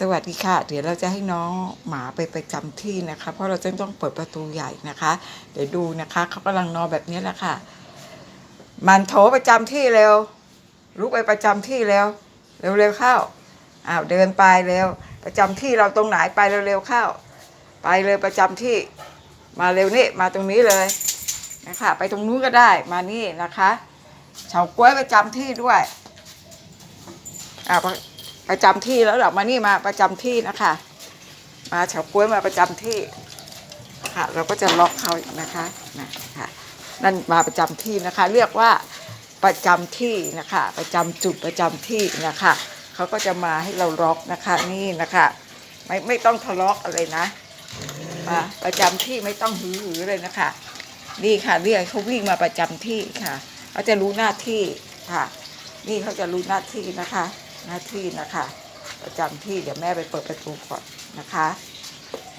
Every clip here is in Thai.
สวัสดีค่ะ เดี๋ยวเราจะให้น้องหมาไปประจำที่นะคะ เพราะเราจะต้องเปิดประตูใหญ่นะคะ เดี๋ยวดูนะคะเขากำลังนอนแบบนี้แหละค่ะ มันโถประจำที่เร็วลุกไปประจำที่เร็วเร็วๆเข้าอ้าวเดินไปเร็ว ประจำที่เราตรงไหนไปเร็วๆเข้า ไปเลยประจำที่ มาเร็วนี่มาตรงนี้เลยนะคะ ไปตรงนู้นก็ได้มานี่นะคะเฉาก้วยประจำที่ด้วยอ่า ประประจำที่แล้วหรอมานี่มาประจำที่นะคะ มาเฉาก้วยมาประจำที่ค่ะ เราก็จะล็อกเขานะคะนะคะนั่นมาประจำที่นะคะ เรียกว่าประจำที่นะคะ ประจำจุดประจำที่นะคะเขาก็จะมาให้เราล็อกนะคะนี่นะคะไม่ไม่ต้องทะเลาะอะไรนะมาประจำที่ไม่ต้องหือหือเลยนะคะ นี่ค่ะเรียกเขาวิ่งมาประจำที่ค่ะเขาจะรู้หน้าที่ค่ะ นี่เขาจะรู้หน้าที่นะคะ หน้าที่นะคะ ประจำที่เดี๋ยวแม่ไปเปิดประตูก่อนนะคะ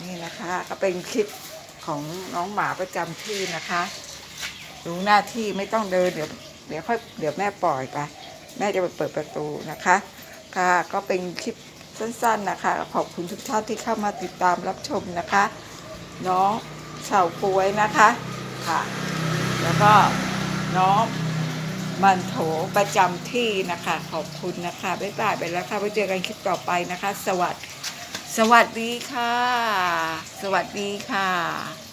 นี่นะคะก็เป็นคลิปของน้องหมาประจำที่นะคะรู้หน้าที่ไม่ต้องเดินเดี๋ยวเดี๋ยวค่อยเดี๋ยวแม่ปล่อยไปแม่จะไปเปิดประตูนะคะ ค่ะก็เป็นคลิปสั้นๆนะคะ ขอบคุณทุกท่านที่เข้ามาติดตามรับชมนะคะ น้องเฉาป่วยนะคะค่ะ แล้วก็น้อง มันโถประจำที่นะคะ ขอบคุณนะคะ บ๊ายบายไปแล้วค่ะไว้เจอกันคลิปต่อไปนะคะ สวัสดีสวัสดีค่ะ สวัสดีค่ะ